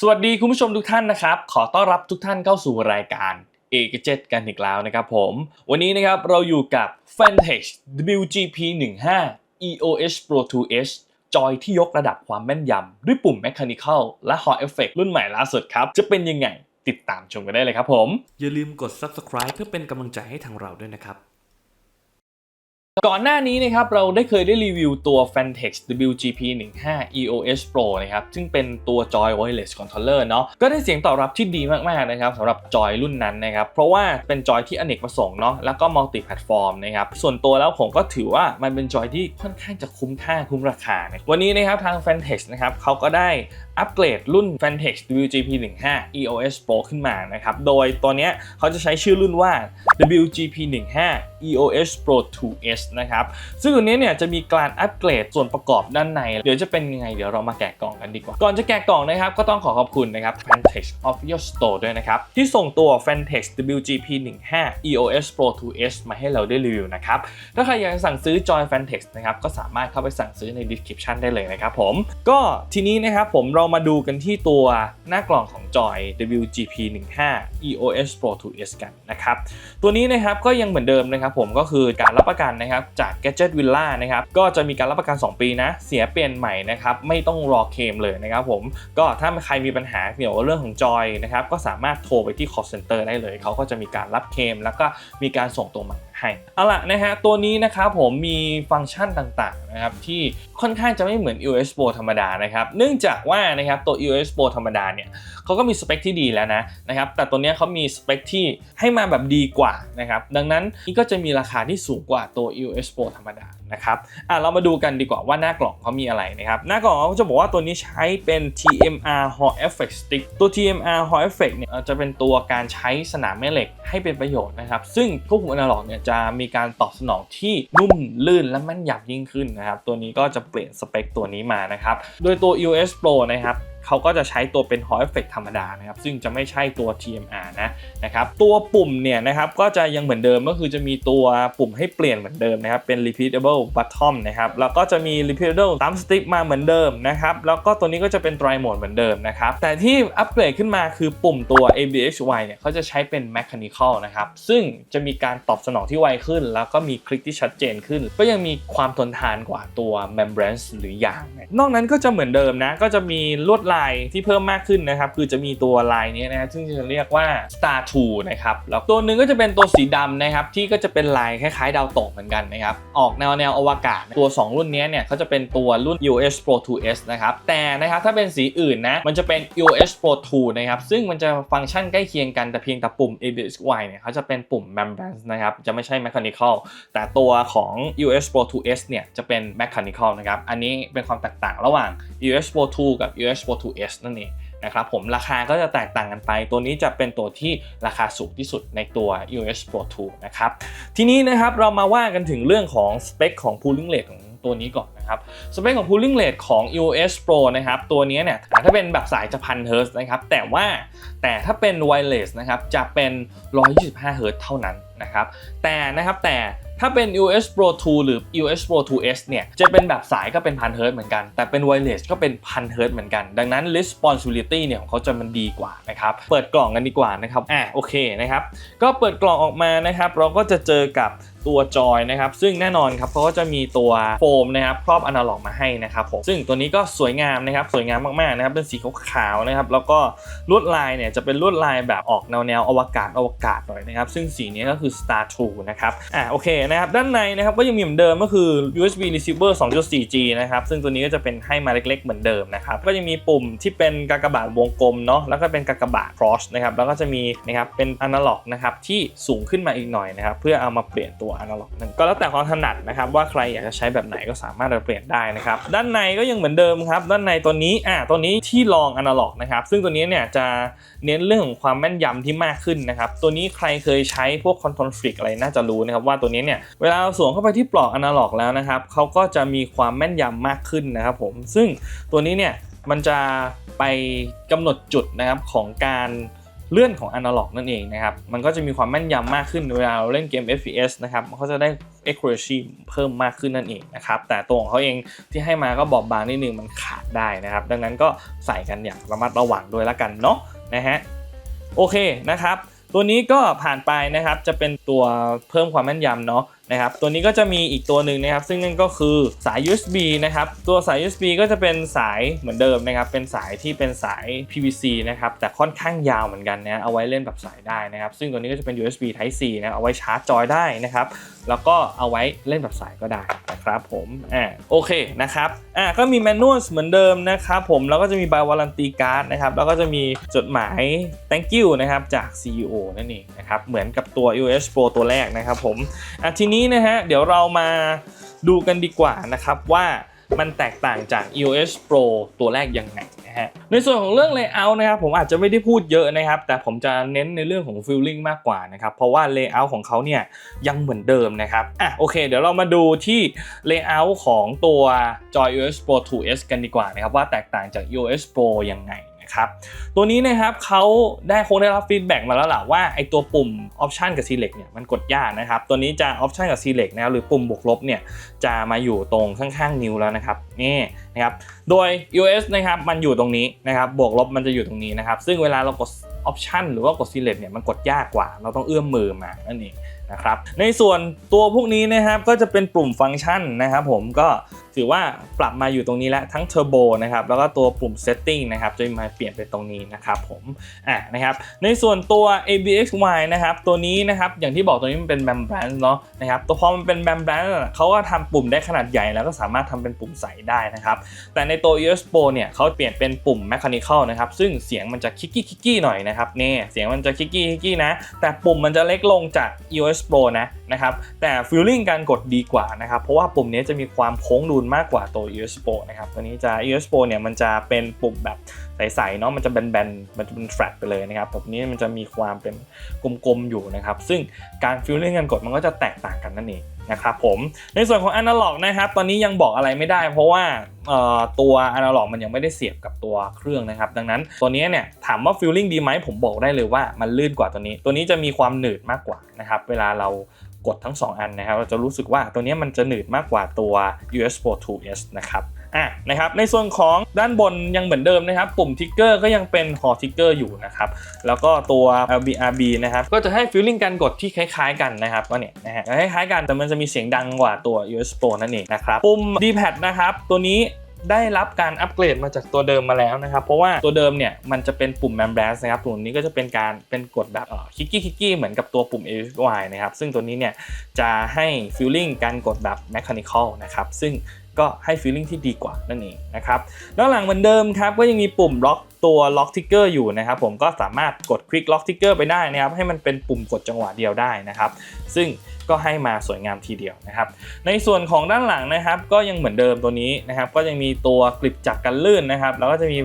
สวัสดีคุณผู้ชมทุกท่านนะครับ ขอต้อนรับทุกท่านเข้าสู่รายการเอกเจตกันอีกแล้วนะครับผม วันนี้นะครับเราอยู่กับ Vantage WGP 15 EOS Pro 2S จอยที่ยกระดับความแม่นยำด้วยปุ่ม Mechanical และ Hall Effect รุ่นใหม่ล่าสุดครับ จะเป็นยังไงติดตามชมกันได้เลยครับผม อย่าลืมกด subscribe เพื่อเป็นกำลังใจให้ทางเราด้วยนะครับ ก่อนหน้านี้นะครับเราได้เคยได้รีวิวตัว Fantex WGP 15 EOS Pro นะครับ ซึ่งเป็นตัวจอย wireless controller เนาะก็ได้เสียงตอบรับที่ดีมาก ๆ นะครับสำหรับจอยรุ่นนั้นนะครับ เพราะว่าเป็นจอยที่อเนกประสงค์เนาะแล้วก็ multi platform นะครับ ส่วนตัวแล้วผมก็ถือว่ามันเป็นจอยที่ค่อนข้างจะคุ้มค่าคุ้มราคา วันนี้นะครับทาง Fantex นะครับเขาก็ได้ อัปเกรดรุ่น Fantex WGP 15 EOS Pro ขึ้นมานะครับ โดยตัวเนี้ยเขาจะใช้ชื่อรุ่นว่า WGP 15 EOS Pro 2S นะครับ ซึ่งตัวนี้เนี่ยจะมีการอัปเกรดส่วนประกอบด้านใน เดี๋ยวจะเป็นยังไงเดี๋ยวเรามาแกะกล่องกันดีกว่า ก่อนจะแกะกล่องนะครับ ก็ต้องขอขอบคุณนะครับ Fantex Official Store ด้วยนะครับ ที่ส่งตัว Fantex WGP 15 EOS Pro 2S มาให้เราได้รีวิวนะครับ ถ้าใครอยากสั่งซื้อจอย Fantex นะครับ ก็สามารถเข้าไปสั่งซื้อใน description ได้เลยนะครับผม ก็ทีนี้นะครับผมเรามาดูกันที่ตัวหน้ากล่องของจอย WGP 15 EOS Pro 2S กันนะครับ ตัวนี้นะครับก็ยังเหมือนเดิมนะครับผมก็คือการรับประกันนะครับจาก Gadget Villa นะครับก็จะมีการรับประกัน 2 ปีนะ เสียเปลี่ยนใหม่นะครับไม่ต้องรอเคมเลยนะครับผมก็ถ้าใครมีปัญหาเกี่ยวกับเรื่องของจอยนะครับก็สามารถโทรไปที่ call center ได้เลย เขาก็จะมีการรับเคมแล้วก็มีการส่งตัวม่ให้เอาล่ะนะฮะตัวนี้นะครับผมมีฟังก์ชันต่างๆนะครับที่ค่อนข้างจะไม่เหมือน US Pro ธรรมดานะครับเนื่องจากว่านะครับตัว US Pro ธรรมดาเนี่ยเขาก็มีสเปคที่ดีแล้วนะนะครับแต่ตัวนี้เขามีสเปคที่ให้มาแบบดีกว่านะครับดังนั้นนี่ก็จะมีราคาที่สูงกว่าตัว US Pro ธรรมดา นะครับอะเรามาดูกันดีกว่าว่าหน้ากล่องเขามีอะไรนะครับ หน้ากล่องเขาจะบอกว่าตัวนี้ใช้เป็น TMR Hall Effect Stick ตัว TMR Hall Effect เนี่ยจะเป็นตัวการใช้สนามแม่เหล็กให้เป็นประโยชน์นะครับ ซึ่งควบคุมอนาล็อกเนี่ยจะมีการตอบสนองที่นุ่มลื่นและแม่นยำยิ่งขึ้นนะครับ ตัวนี้ก็จะเปลี่ยนสเปคตัวนี้มานะครับ โดยตัว EOS Pro นะครับ เขาก็จะใช้ตัวเป็น Hall Effect ธรรมดานะครับซึ่งจะไม่ใช่ตัว TMR นะนะครับตัวปุ่มเนี่ยนะครับก็จะยังเหมือนเดิมก็คือจะมีตัวปุ่มให้เปลี่ยนเหมือนเดิมนะครับเป็น repeatable button นะครับแล้วก็จะมี repeatable thumb stick มาเหมือนเดิมนะครับแล้วก็ตัวนี้ก็จะเป็น dry mode เหมือนเดิมนะครับแต่ที่อัปเกรดขึ้นมาคือปุ่มตัว ABXY เนี่ยเขาจะใช้เป็น mechanical นะครับซึ่งจะมีการตอบสนองที่ไวขึ้น แล้วก็มีคลิกที่ชัดเจนขึ้น ก็ยังมีความทนทานกว่าตัว membrane หรือยางนะนอกนั้นก็จะเหมือนเดิมนะก็จะมีลวดลายที่เพิ่มมากขึ้นนะครับ คือจะมีตัวลายนี้นะฮะซึ่งจะเรียกว่า Star 2นะครับแล้วตัวหนึ่งก็จะเป็นตัวสีดำนะครับที่ก็จะเป็นลายคล้ายๆ ดาวตกเหมือนกันนะครับออกแนวแนวอวกาศ ตัว 2 รุ่นนี้เนี่ยเขาจะเป็นตัวรุ่น EOS Pro 2S นะครับแต่นะครับถ้าเป็นสีอื่นนะมันจะเป็น EOS Pro 2นะครับซึ่งมันจะฟังก์ชันใกล้เคียงกันแต่เพียงแต่ปุ่ม ABXY เนี่ยเขาจะเป็นปุ่ม membrane นะครับจะไม่ใช่ mechanical แต่ตัวของ EOS Pro 2S เนี่ยจะเป็น mechanical นะครับอันนี้เป็นความแตกต่างระหว่าง EOS Pro 2 กับ EOS Pro 2S นั่นเองนะครับผมราคาก็จะแตกต่างกันไป ตัวนี้จะเป็นตัวที่ราคาสูงที่สุดในตัว EOS Pro 2 นะครับ ทีนี้นะครับเรามาว่ากันถึงเรื่องของสเปคของ cooling rate ของตัวนี้ก่อนนะครับ สเปคของ cooling rate ของ EOS Pro นะครับ ตัวนี้เนี่ยถ้าเป็นแบบสายจะพันเฮิร์ตนะครับ แต่ว่าแต่ถ้าเป็น wireless นะครับจะเป็น 125เฮิร์ตเท่านั้นนะครับ แต่นะครับแต่ ถ้าเป็น US Pro 2 หรือ US Pro 2S เนี่ย จะเป็นแบบสายก็เป็นพันเฮิร์ตเหมือนกัน แต่เป็น wireless ก็เป็นพันเฮิร์ตเหมือนกัน ดังนั้น responsibility เนี่ยของเขาจะมันดีกว่านะครับ เปิดกล่องกันดีกว่านะครับ อะโอเคนะครับ ก็เปิดกล่องออกมานะครับ เราก็จะเจอกับ ตัวจอยนะครับซึ่งแน่นอนครับเขาก็จะมีตัวโฟมนะครับครอบอนาล็อกมาให้นะครับผมซึ่งตัวนี้ก็สวยงามนะครับสวยงามมากๆนะครับเป็นสีขาวๆนะครับแล้วก็ลวดลายเนี่ยจะเป็นลวดลายแบบออกแนวแนวอวกาศอวกาศหน่อยนะครับซึ่งสีนี้ก็คือ Star True นะครับอ่าโอเคนะครับด้านในนะครับก็ยังมีเหมือนเดิมก็คือ USB receiver 2.4G นะครับซึ่งตัวนี้ก็จะเป็นให้มาเล็กๆเหมือนเดิมนะครับก็ยังมีปุ่มที่เป็นกากบาทวงกลมเนาะแล้วก็เป็นกากบาท cross นะครับแล้วก็จะมีนะครับเป็นอนาล็อกนะครับที่สูงขึ้นมาอีกหน่อยนะครับเพื่อเอามาเปลี่ยนตัวอนาล็อกนั่นก็แล้วแต่ความถนัดนะครับว่าใครอยากจะใช้แบบไหนก็สามารถเอาเปลี่ยนได้นะครับด้านในก็ยังเหมือนเดิมครับ ด้านในตัวนี้อ่าตัวนี้ที่รองอนาล็อกนะครับซึ่งตัวนี้เนี่ยจะเน้นเรื่องของความแม่นยำที่มากขึ้นนะครับตัวนี้ใครเคยใช้พวกคอนโทรลฟลิกอะไรน่าจะรู้นะครับว่าตัวนี้เนี่ยเวลาเราสวมเข้าไปที่ปลอกอนาล็อกแล้วนะครับเขาก็จะมีความแม่นยำมากขึ้นนะครับผมซึ่งตัวนี้เนี่ยมันจะไปกำหนดจุดนะครับของการ เลื่อนของอนาล็อกนั่นเองนะครับ มันก็จะมีความแม่นยำมากขึ้นเวลาเราเล่นเกม FPS นะครับ มันก็จะได้ accuracy เพิ่มมากขึ้นนั่นเองนะครับ แต่ตัวของเขาเองที่ให้มาก็บอบบางนิดนึงมันขาดได้นะครับ ดังนั้นก็ใส่กันอย่างระมัดระวังด้วยละกันเนาะนะฮะ โอเคนะครับ ตัวนี้ก็ผ่านไปนะครับ จะเป็นตัวเพิ่มความแม่นยำเนาะ นะครับตัวนี้ก็จะมีอีกตัวหนึ่งนะครับ ซึ่งนั่นก็คือสาย USB นะครับตัวสาย USB ก็จะเป็นสายเหมือนเดิมนะครับ เป็นสายที่เป็นสาย PVC นะครับแต่ค่อนข้างยาวเหมือนกันนะเอาไว้เล่นแบบสายได้นะครับ ซึ่งตัวนี้ก็จะเป็น USB Type C นะเอาไว้ชาร์จจอยได้นะครับแล้วก็เอาไว้เล่นแบบสายก็ได้นะครับผมอ่าโอเคนะครับอ่าก็มีแมนนวลเหมือนเดิมนะครับผมแล้วก็จะมี by warranty card นะครับแล้วก็จะมีจดหมาย thank you นะครับจาก CEO นั่นเองนะครับเหมือนกับตัว iOS Pro ตัวแรกนะครับผมอะทีนี้นะฮะ เดี๋ยวเรามาดูกันดีกว่านะครับว่ามันแตกต่างจาก iOS Pro ตัวแรกยังไงนะฮะ ในส่วนของเรื่อง layout นะครับผมอาจจะไม่ได้พูดเยอะนะครับ แต่ผมจะเน้นในเรื่องของ feeling มากกว่านะครับ เพราะว่า layout ของเขาเนี่ยยังเหมือนเดิมนะครับ อะโอเค เดี๋ยวเรามาดูที่ layout ของตัวจอ iOS Pro 2s กันดีกว่านะครับ ว่าแตกต่างจาก iOS Pro ยังไง นะครับตัวนี้นะครับเขาได้คงได้รับฟีดแบ็กมาแล้วแหละว่าไอตัวปุ่ม Option กับ Select เนี่ยมันกดยากนะครับตัวนี้จะ Option กับ Select นะครับหรือปุ่มบวกลบเนี่ยจะมาอยู่ตรงข้างๆ นิ้วแล้วนะครับนี่นะครับโดย iOS นะครับมันอยู่ตรงนี้นะครับบวกลบมันจะอยู่ตรงนี้นะครับซึ่งเวลาเรากด Option หรือว่ากด Select เนี่ยมันกดยากกว่า เราต้องเอื้อมมือมานั่นเอง นะครับในส่วนตัวพวกนี้นะครับก็จะเป็นปุ่มฟังก์ชันนะครับผมก็ถือว่าปรับมาอยู่ตรงนี้แล้วทั้ง Turbo นะครับแล้วก็ตัวปุ่ม Setting นะครับจะมาเปลี่ยนไปตรงนี้นะครับผมอะนะครับในส่วนตัว ABXY นะครับตัวนี้นะครับอย่างที่บอกตัวนี้มันเป็นแบมแบรนด์เนาะนะครับตัวพอมันเป็นแบมแบรนด์เขาก็ทำปุ่มได้ขนาดใหญ่แล้วก็สามารถทำเป็นปุ่มใสได้นะครับแต่ในตัว US Pro เนี่ยเขาเปลี่ยนเป็นปุ่ม Mechanical นะครับซึ่งเสียงมันจะคิกกี้คิกกี้หน่อยนะครับเนี่ยเสียงมันจะคิกกี้คิกกี้นะแต่ปุ่มมันจะเล็กลงจาก US Pro นะนะครับแต่ฟิลลิ่งการกดดีกว่านะครับเพราะว่าปุ่มนี้จะมีความโค้งนูนมากกว่าตัว US Pro นะครับตัวนี้จะ US Pro เนี่ยมันจะเป็นปุ่มแบบใสๆเนาะมันจะแบนๆมันจะเป็นแฟลตไปเลยนะครับแบบนี้มันจะมีความเป็นกลมๆอยู่นะครับซึ่งการฟิลลิ่งการกดมันก็จะแตกต่างกันนั่นเอง นะครับผมในส่วนของ Analog นะครับตอนนี้ยังบอกอะไรไม่ได้ เพราะว่าตัว Analog มันยังไม่ได้เสียบกับตัวเครื่องนะครับ ดังนั้นตัวนี้เนี่ยถามว่าฟิลลิ่งดีไหมผมบอกได้เลยว่ามันลื่นกว่าตัวนี้ ตัวนี้จะมีความหนืดมากกว่านะครับเวลาเรากดทั้ง 2 อันนะครับเราจะรู้สึกว่าตัวนี้มันจะหนืดมากกว่าตัว US Pro 2s นะครับ อะนะครับในส่วนของด้านบนยังเหมือนเดิมนะครับ ปุ่มทิกเกอร์ก็ยังเป็นหอทิกเกอร์อยู่นะครับแล้วก็ตัว LBRB นะครับก็จะให้ feeling การกดที่คล้ายๆกันนะครับก็เนี่ยนะฮะคล้ายๆกันแต่มันจะมีเสียงดังกว่าตัว US Pro นั่นเองนะครับปุ่ม D-pad นะครับตัวนี้ได้รับการอัปเกรดมาจากตัวเดิมมาแล้วนะครับ เพราะว่าตัวเดิมเนี่ยมันจะเป็นปุ่ม m e m b r a n นะครับปุ่มนี้ก็จะเป็นการเป็นกดแบบคิกกี้คิกกี้เหมือนกับตัวปุ่ม a y นะครับซึ่งตัวนี้เนี่ยจะให้ feeling การกดแบบ mechanical นะครับซึ่ง ก็ให้ฟีลลิ่งที่ดีกว่านั่นเองนะครับด้านหลังเหมือนเดิมครับก็ยังมีปุ่มล็อกตัวล็อกทิกเกอร์อยู่นะครับผมก็สามารถกดคลิกล็อกทิกเกอร์ไปได้นะครับให้มันเป็นปุ่มกดจังหวะเดียวได้นะครับ ซึ่งก็ให้มาสวยงามทีเดียวนะครับ ในส่วนของด้านหลังนะครับ ก็ยังเหมือนเดิมตัวนี้นะครับ ก็ยังมีตัวกลิปจักกันลื่นนะครับแล้วก็จะมี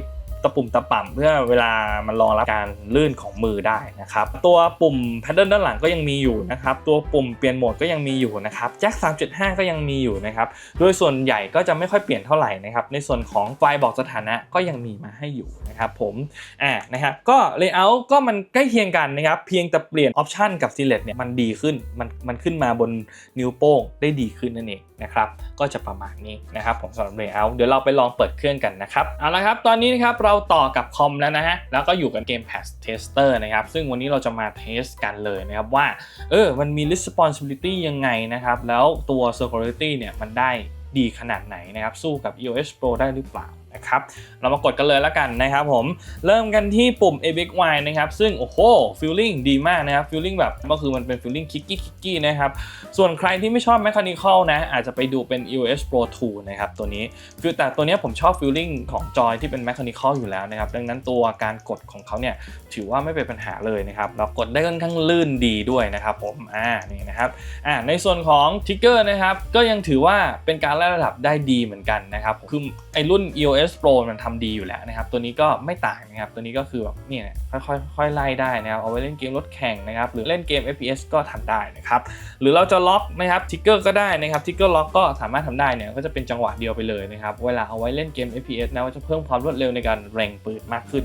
ตะปุ่มตะป่ำเพื่อเวลามันรองรับการลื่นของมือได้นะครับ ตัวปุ่มแพดเดิลด้านหลังก็ยังมีอยู่นะครับ ตัวปุ่มเปลี่ยนโหมดก็ยังมีอยู่นะครับแจ็ค3.5 ก็ยังมีอยู่นะครับ โดยส่วนใหญ่ก็จะไม่ค่อยเปลี่ยนเท่าไหร่นะครับ ในส่วนของไฟบอกสถานะก็ยังมีมาให้อยู่นะครับผมอ่านะครับก็ layout ก็มันใกล้เคียงกันนะครับ เพียงแต่เปลี่ยน option กับ select เนี่ยมันดีขึ้นมันมันขึ้นมาบนนิ้วโป้งได้ดีขึ้นนั่นเอง นะครับก็จะประมาณนี้นะครับผมสำหรับ layout เดี๋ยวเราไปลองเปิดเครื่องกันนะครับเอาละครับตอนนี้นะครับเราต่อกับคอมแล้วนะฮะแล้วก็อยู่กับ Gamepad Tester นะครับซึ่งวันนี้เราจะมาเทสกันเลยนะครับว่าเออมันมี responsibility ยังไงนะครับแล้วตัว security เนี่ยมันได้ดีขนาดไหนนะครับสู้กับ iOS Pro ได้หรือเปล่า นะครับ เรามากดกันเลยแล้วกันนะครับผม เริ่มกันที่ปุ่ม ABXY นะครับ ซึ่งโอ้โห feeling ดีมากนะครับ feeling แบบก็คือมันเป็น feeling คิกกี้คิกกี้นะครับ ส่วนใครที่ไม่ชอบ mechanical นะ อาจจะไปดูเป็น iOS Pro 2 นะครับ ตัวนี้คือแต่ตัวนี้ผมชอบ feeling ของจอยที่เป็น mechanical อยู่แล้วนะครับ ดังนั้นตัวการกดของเขาเนี่ยถือว่าไม่เป็นปัญหาเลยนะครับเรากดได้ค่อนข้างลื่นดีด้วยนะครับผมอ่านี่นะครับอ่าในส่วนของทิกเกอร์นะครับก็ยังถือว่าเป็นการไล่ระดับได้ดีเหมือนกันนะครับคือไอรุ่น EOS Pro มันทำดีอยู่แล้วนะครับ ตัวนี้ก็ไม่ต่างนะครับ ตัวนี้ก็คือแบบเนี่ยค่อยๆค่อยๆไล่ได้นะครับ เอาไว้เล่นเกมรถแข่งนะครับ หรือเล่นเกม FPS ก็ทำได้นะครับ หรือเราจะล็อกนะครับทิกเกอร์ก็ได้นะครับทิกเกอร์ล็อกก็สามารถทำได้เนี่ยก็จะเป็นจังหวะเดียวไปเลยนะครับ เวลาเอาไว้เล่นเกม FPS นะว่าจะเพิ่มความรวดเร็วในการแรงปืนมากขึ้น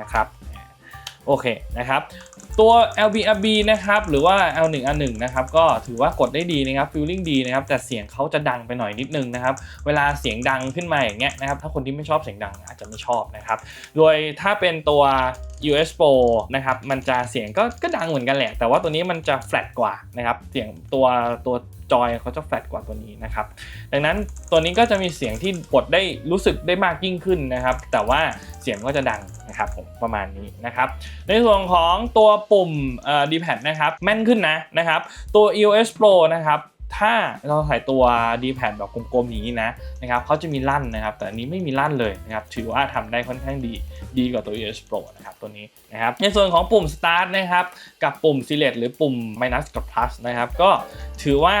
นะครับ โอเคนะครับตัว LBRB นะครับหรือว่า L1 R1 นะครับก็ถือว่ากดได้ดีนะครับฟิลลิ่งดีนะครับแต่เสียงเขาจะดังไปหน่อยนิดนึงนะครับเวลาเสียงดังขึ้นมาอย่างเงี้ยนะครับถ้าคนที่ไม่ชอบเสียงดังอาจจะไม่ชอบนะครับโดยถ้าเป็นตัว US Pro นะครับมันจะเสียงก็ก็ดังเหมือนกันแหละ แต่ว่าตัวนี้มันจะแฟลตกว่านะครับเสียงตัวตัวจอยเขาจะแฟลตกว่าตัวนี้นะครับดังนั้นตัวนี้ก็จะมีเสียงที่กดได้รู้สึกได้มากยิ่งขึ้นนะครับ แต่ว่าเสียงก็จะดังนะครับผมประมาณนี้นะครับในส่วนของตัวปุ่มเอ่อ D-pad นะครับแม่นขึ้นนะนะครับตัว EOS Pro นะครับ ถ้าเราใส่ตัว D-pad แบบกลมๆอย่างนี้นะนะครับเขาจะมีลั่นนะครับ แต่อันนี้ไม่มีลั่นเลยนะครับ ถือว่าทำได้ค่อนข้างดีดีกว่าตัว ES Pro นะครับตัวนี้นะครับ ในส่วนของปุ่ม Start นะครับ กับปุ่ม Select หรือปุ่ม Minus กับ Plus นะครับ ก็ถือว่า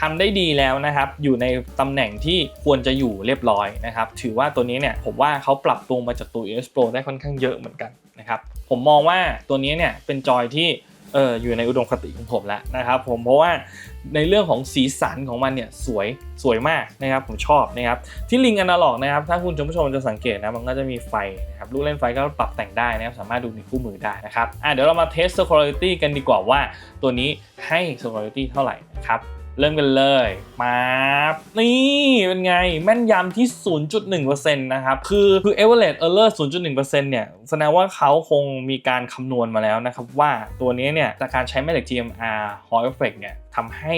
ทำได้ดีแล้วนะครับ อยู่ในตำแหน่งที่ควรจะอยู่เรียบร้อยนะครับ ถือว่าตัวนี้เนี่ยผมว่าเขาปรับปรุงมาจากตัว ES Pro ได้ค่อนข้างเยอะเหมือนกันนะครับ ผมมองว่าตัวนี้เนี่ยเป็นจอยที่เอออยู่ในอุดมคติของผมแล้วนะครับผมเพราะว่า ในเรื่องของสีสันของมันเนี่ยสวยสวยมากนะครับผมชอบนะครับที่ลิงอนาล็อกนะครับถ้าคุณผู้ชมจะสังเกตนะมันก็จะมีไฟนะครับลูกเล่นไฟก็ปรับแต่งได้นะครับสามารถดูในคู่มือได้นะครับอะเดี๋ยวเรามาเทส security กันดีกว่าว่าตัวนี้ให้ security เท่าไหร่นะครับ เริ่มกันเลยมาบนี่เป็นไง แม่นยำที่ 0.1%นะครับ คือคือ average error 0.1%เนี่ย แสดงว่าเขาคงมีการคำนวณมาแล้วนะครับ ว่าตัวนี้เนี่ย จากการใช้แม่เหล็ก GMR Hall Effect เนี่ยทำให้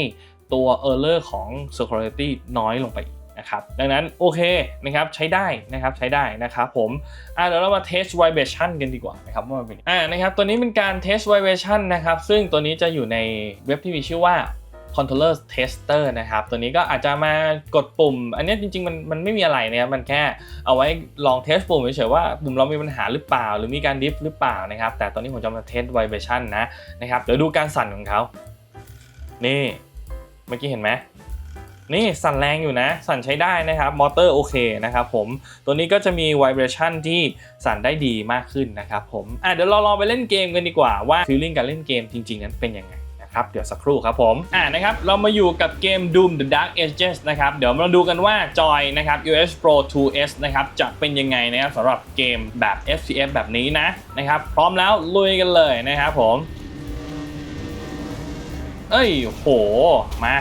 ตัว error ของ security น้อยลงไปนะครับดังนั้นโอเคนะครับใช้ได้นะครับใช้ได้นะครับผมอะเดี๋ยวเรามา test vibration กันดีกว่านะครับว่ามันเป็นอ่านะครับตัวนี้เป็นการ test vibration นะครับซึ่งตัวนี้จะอยู่ในเว็บที่มีชื่อว่า controller tester นะครับ ตัวนี้ก็อาจจะมากดปุ่ม อันนี้จริงๆ มันมันไม่มีอะไรนะครับ มันแค่เอาไว้ลองเทสปุ่มเฉยๆว่าปุ่มเรามีปัญหาหรือเปล่า หรือมีการดิฟหรือเปล่านะครับ แต่ตอนนี้ผมจะมาเทส vibration นะนะครับ เดี๋ยวดูการสั่นของเขา นี่ เมื่อกี้เห็นไหมนี่สั่นแรงอยู่นะ สั่นใช้ได้นะครับ มอเตอร์โอเคนะครับผมตัวนี้ก็จะมี vibration ที่สั่นได้ดีมากขึ้นนะครับผมอะเดี๋ยวเราลองไปเล่นเกมกันดีกว่าว่า feeling การเล่นเกมจริงๆ นั้นเป็นยังไง ครับ เดี๋ยวสักครู่ครับผมอะนะครับเรามาอยู่กับเกม Doom The Dark Ages นะครับเดี๋ยวมาดูกันว่าจอยนะครับ US Pro 2S นะครับจะเป็นยังไงนะครับสำหรับเกมแบบ FPS แบบนี้นะนะครับพร้อมแล้วลุยกันเลยนะครับผม เอ้ยโหมา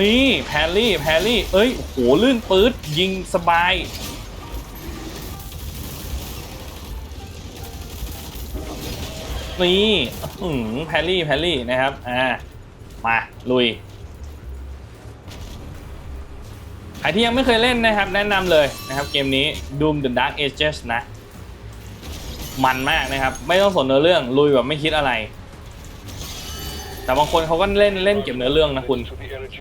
นี่แพรลี่แพรลี่ เอ้ยโหลื่นปื๊ดยิงสบาย นี่อืมแพรลี่แพรลี่นะครับ อ่า มา ลุย ใครที่ยังไม่เคยเล่นนะครับ แนะนำเลยนะครับเกมนี้ Doom the Dark Ages นะ มันมากนะครับ ไม่ต้องสนเนื้อเรื่อง ลุยแบบไม่คิดอะไร แต่บางคนเขาก็เล่นเล่นเก็บเนื้อเรื่องนะคุณ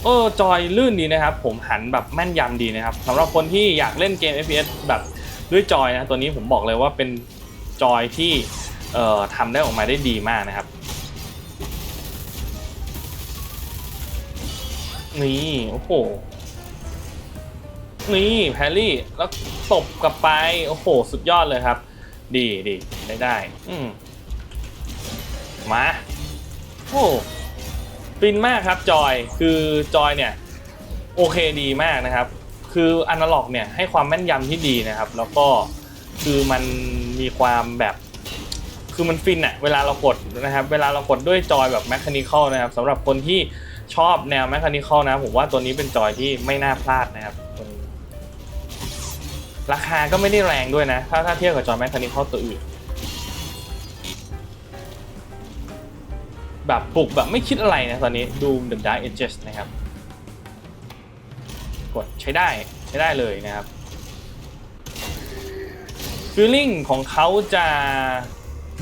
เออจอยลื่นดีนะครับ ผมหันแบบแม่นยำดีนะครับสำหรับคนที่อยากเล่นเกม FPS แบบด้วยจอยนะ ตัวนี้ผมบอกเลยว่าเป็นจอยที่ เอ่อทำได้ออกมาได้ดีมากนะครับ นี่ โอ้โห นี่แพรรี่ แล้วตบกลับไป โอ้โห สุดยอดเลยครับ ดีดีได้ได้ อืมมา โอ้ฟินมากครับจอย คือจอยเนี่ย โอเคดีมากนะครับ คืออนาล็อกเนี่ยให้ความแม่นยำที่ดีนะครับ แล้วก็คือมันมีความแบบ คือมันฟินอะเวลาเรากดนะครับเวลาเรากดด้วยจอยแบบแมคานิคอลนะครับสำหรับคนที่ชอบแนวแมคานิคอลนะผมว่าตัวนี้เป็นจอยที่ไม่น่าพลาดนะครับตัวนี้ราคาก็ไม่ได้แรงด้วยนะ ถ้าถ้าเทียบกับจอยแมคานิคอลตัวอื่น แบบปลุกแบบไม่คิดอะไรนะตอนนี้ดู The Dark Ages นะครับ กดใช้ได้ใช้ได้เลยนะครับ Feeling ของเขาจะ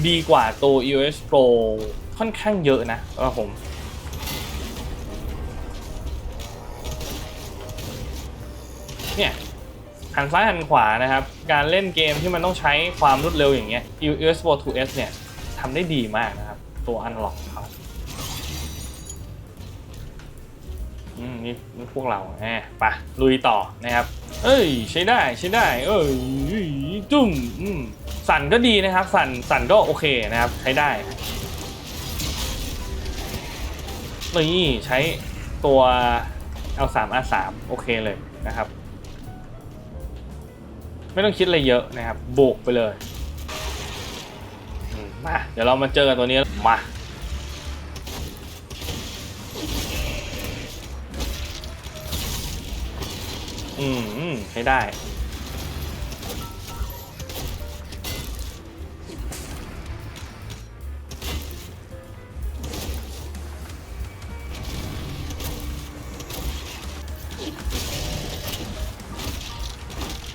ดีกว่าตัว EOS Pro ค่อนข้างเยอะนะสำหรับผมเนี่ยหันซ้ายหันขวานะครับ การเล่นเกมที่มันต้องใช้ความรวดเร็วอย่างเงี้ย EOS Pro 2S เนี่ยทำได้ดีมากนะครับ ตัวอันล็อกเขาอืมนี่นี่พวกเราแหมไปลุยต่อนะครับ เอ้ย ใช้ได้ใช้ได้ เอ้ยจุ่มอืม สั่นก็ดีนะครับ สั่นสั่นก็โอเคนะครับ ใช้ได้นี่ใช้ตัว L3 R3 โอเคเลยนะครับ ไม่ต้องคิดอะไรเยอะนะครับโบกไปเลยมาเดี๋ยวเรามาเจอกันตัวนี้มาอืมอืมใช้ได้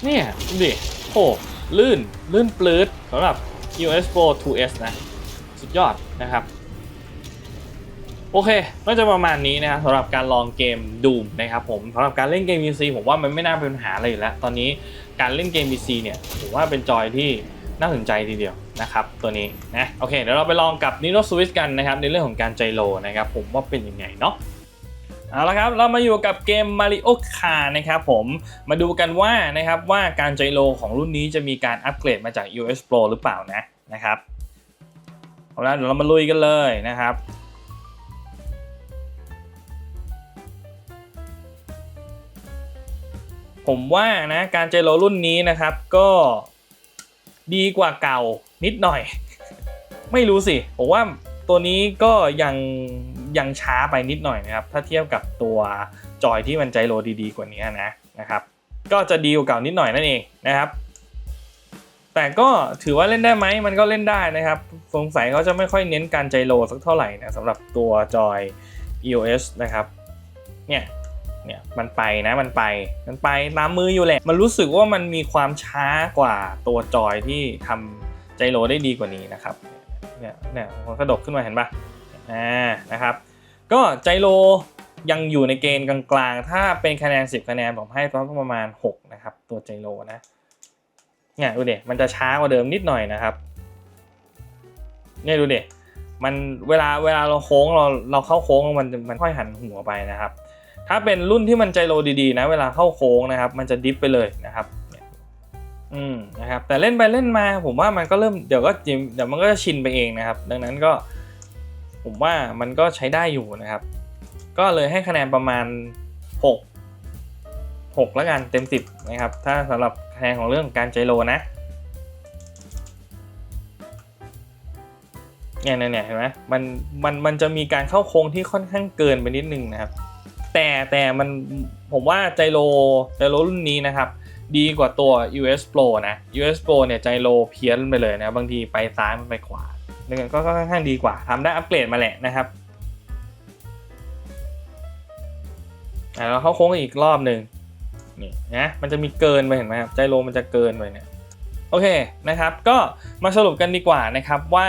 เนี่ยดูดิโอ้ลื่น ลื่นปลื้ดสำหรับ US Pro 2S นะ สุดยอดนะครับ โอเค ก็จะประมาณนี้นะครับสำหรับการลองเกม Doom นะครับผมสำหรับการเล่นเกม PC ผมว่ามันไม่น่าเป็นปัญหาอะไรอยู่แล้ว ตอนนี้การเล่นเกม PC เนี่ยผมว่าเป็นจอยที่น่าสนใจทีเดียวนะครับ ตัวนี้นะโอเคเดี๋ยวเราไปลองกับ Nintendo Switch กันนะครับ ในเรื่องของการไจโรนะครับ ผมว่าเป็นยังไงเนาะ เอาละครับเรามาอยู่กับเกม Mario Kart นะครับผมมาดูกันว่านะครับว่าการไจโรของรุ่นนี้จะมีการอัปเกรดมาจาก US Pro หรือเปล่านะนะครับเอาละเดี๋ยวเรามาลุยกันเลยนะครับผมว่านะการไจโรรุ่นนี้นะครับก็ดีกว่าเก่านิดหน่อย ไม่รู้สิผมว่าตัวนี้ก็ยัง ยังช้าไปนิดหน่อยนะครับ ถ้าเทียบกับตัวจอยที่มันใจโลดีๆกว่านี้นะนะครับ ก็จะดีกว่าเก่านิดหน่อยนั่นเองนะครับ แต่ก็ถือว่าเล่นได้ไหมมันก็เล่นได้นะครับ สงสัยเขาจะไม่ค่อยเน้นการใจโลสักเท่าไหร่นะสำหรับตัวจอย EOS นะครับ เนี่ยเนี่ยมันไปนะมันไปมันไปตามมืออยู่แหละ มันรู้สึกว่ามันมีความช้ากว่าตัวจอยที่ทำใจโลได้ดีกว่านี้นะครับเนี่ยเนี่ยมันกระดกขึ้นมาเห็นปะ อ่านะครับ ก็ใจโลยังอยู่ในเกณฑ์กลางๆ ถ้าเป็นคะแนน 10 คะแนนผมให้ประมาณ 6 นะครับ ตัวใจโลนะเนี่ยดูเด็มันจะช้ากว่าเดิมนิดหน่อยนะครับเนี่ยดูเด็มันเวลาเวลาเราโค้งเราเราเข้าโค้งมันมันค่อยหันหัวไปนะครับ ถ้าเป็นรุ่นที่มันใจโลดีๆนะ เวลาเข้าโค้งนะครับ มันจะดิฟไปเลยนะครับอืมนะครับแต่เล่นไปเล่นมาผมว่ามันก็เริ่มเดี๋ยวก็จิมเดี๋ยวมันก็จะชินไปเองนะครับ ดังนั้นก็ ผมว่ามันก็ใช้ได้อยู่นะครับ ก็เลยให้คะแนนประมาณ 6 6แล้วกันเต็ม 10 นะครับ ถ้าสำหรับคะแนนของเรื่องการใจโลนะเนี่ยเนี่ยเนี่ยเห็นไหมมันมันมันจะมีการเข้าโค้งที่ค่อนข้างเกินไปนิดนึงนะครับ แต่แต่มันผมว่าไจโรไจโรรุ่นนี้นะครับ ดีกว่าตัว US Pro นะ US Pro เนี่ยไจโรเพี้ยนไปเลยนะ บางทีไปซ้ายมันไปขวา ดังนั้นก็ค่อนข้างดีกว่าทำได้อัปเกรดมาแหละนะครับอะเราเขาโค้งอีกรอบหนึ่งนี่นะมันจะมีเกินไปเห็นไหมครับไจโรมันจะเกินไปเนี่ยโอเคนะครับ ก็มาสรุปกันดีกว่านะครับว่า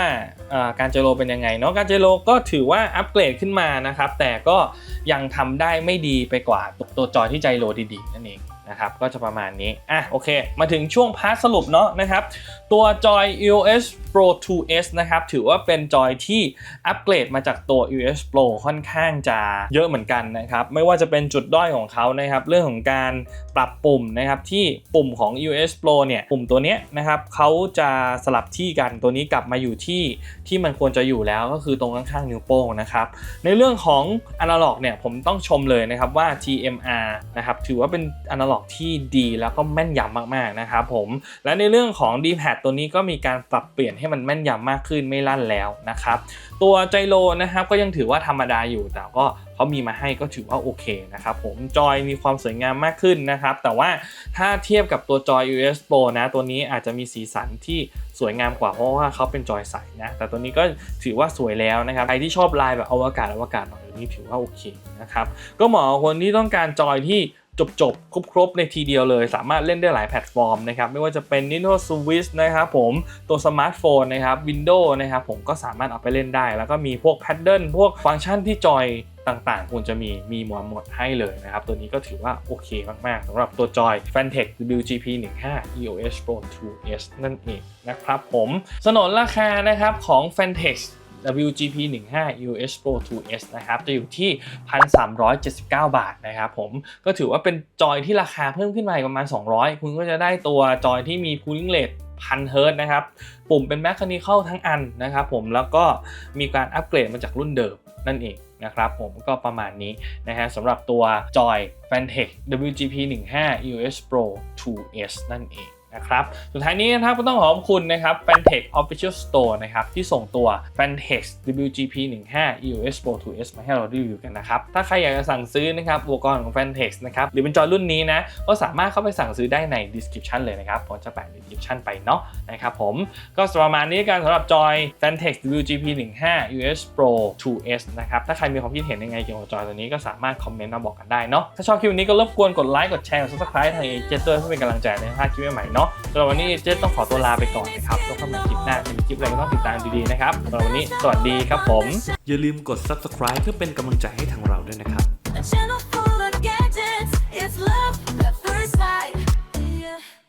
การไจโรเป็นยังไงเนาะการไจโรก็ถือว่าอัปเกรดขึ้นมานะครับ แต่ก็ยังทำได้ไม่ดีไปกว่าตัวตัวจอยที่ไจโรดีๆนั่นเอง นะครับก็จะประมาณนี้อะโอเค มาถึงช่วงพาร์ทสรุปเนาะนะครับ ตัวจอย EOS Pro 2S นะครับถือว่าเป็นจอยที่อัปเกรดมาจากตัว EOS Pro ค่อนข้างจะเยอะเหมือนกันนะครับ ไม่ว่าจะเป็นจุดด้อยของเขานะครับ เรื่องของการปรับปุ่มนะครับที่ปุ่มของ EOS Pro เนี่ยปุ่มตัวเนี้ยนะครับเขาจะสลับที่กันตัวนี้กลับมาอยู่ที่ที่มันควรจะอยู่แล้วก็คือตรงข้างๆนิ้วโป้งนะครับ ในเรื่องของ Analog เนี่ยผมต้องชมเลยนะครับว่า TMR นะครับถือว่าเป็นอนาล็อก Analog ที่ดีแล้วก็แม่นยำมากๆนะครับผมและในเรื่องของ D-pad ตัวนี้ก็มีการปรับเปลี่ยนให้มันแม่นยำมากขึ้นไม่ลั่นแล้วนะครับตัวไจโรนะครับก็ยังถือว่าธรรมดาอยู่แต่ก็เขามีมาให้ก็ถือว่าโอเคนะครับผมจอยมีความสวยงามมากขึ้นนะครับแต่ว่าถ้าเทียบกับตัวจอย US Pro นะตัวนี้อาจจะมีสีสันที่สวยงามกว่าเพราะว่าเขาเป็นจอยใสนะแต่ตัวนี้ก็ถือว่าสวยแล้วนะครับใครที่ชอบลายแบบอวกาศอวกาศหน่อยตัวนี้ถือว่าโอเคนะครับก็เหมาะคนที่ต้องการจอยที่ จบจบครบครบๆ ในทีเดียวเลย สามารถเล่นได้หลายแพลตฟอร์มนะครับ ไม่ว่าจะเป็น Nintendo Switch นะครับผมตัวสมาร์ทโฟนนะครับ Windows นะครับผมก็สามารถเอาไปเล่นได้ แล้วก็มีพวกแพดเดิลพวกฟังก์ชันที่จอยต่างๆควรจะมีมีหมดหมดให้เลยนะครับ ตัวนี้ก็ถือว่าโอเคมาก ๆสำหรับตัวจอย Fantech WGP 15 EOS Pro 2S นั่นเองนะครับผมสนนราคานะครับของ Fantech WGP 15 EOS Pro 2S นะครับจะอยู่ที่ 1,379 บาทนะครับผมก็ถือว่าเป็นจอยที่ราคาเพิ่มขึ้นมาประมาณ 200 คุณก็จะได้ตัวจอยที่มี cooling rate พันเฮิร์ตนะครับ ปุ่มเป็น mechanical ทั้งอันนะครับผม แล้วก็มีการอัปเกรดมาจากรุ่นเดิมนั่นเองนะครับผมก็ประมาณนี้นะฮะสำหรับตัวจอย Fantech WGP 15 EOS Pro 2S นั่นเอง นะครับ สุดท้ายนี้นะครับก็ต้องขอบคุณนะครับ Fantech Official Store นะครับที่ส่งตัว Fantech WGP 15 EOS Pro 2S มาให้เรารีวิวกันนะครับ ถ้าใครอยากจะสั่งซื้อนะครับอุปกรณ์ของ Fantech นะครับหรือเป็นจอยรุ่นนี้นะ ก็สามารถเข้าไปสั่งซื้อได้ใน description เลยนะครับผมจะแปะ description ไปเนาะนะครับผมก็ประมาณนี้กันสำหรับจอย Fantech WGP 15 EOS Pro 2S นะครับถ้าใครมีความคิดเห็นยังไงเกี่ยวกับจอยตัวนี้ก็สามารถคอมเมนต์มาบอกกันได้เนาะถ้าชอบคลิปนี้ก็รบกวนกดไลค์กดแชร์กด subscribe ทางเอเจด้วยเพื่อเป็นกำลังใจในภาคคลิปใหม่เนาะสำหรับวันนี้เอเจต้องขอตัวลาไปก่อนนะครับแล้วพบกันใหม่คลิปหน้าจะมีคลิปอะไรก็ต้องติดตามดีๆนะครับสำหรับวันนี้สวัสดีครับผม อย่าลืมกด subscribe เพื่อเป็นกำลังใจให้ทางเราด้วยนะครับ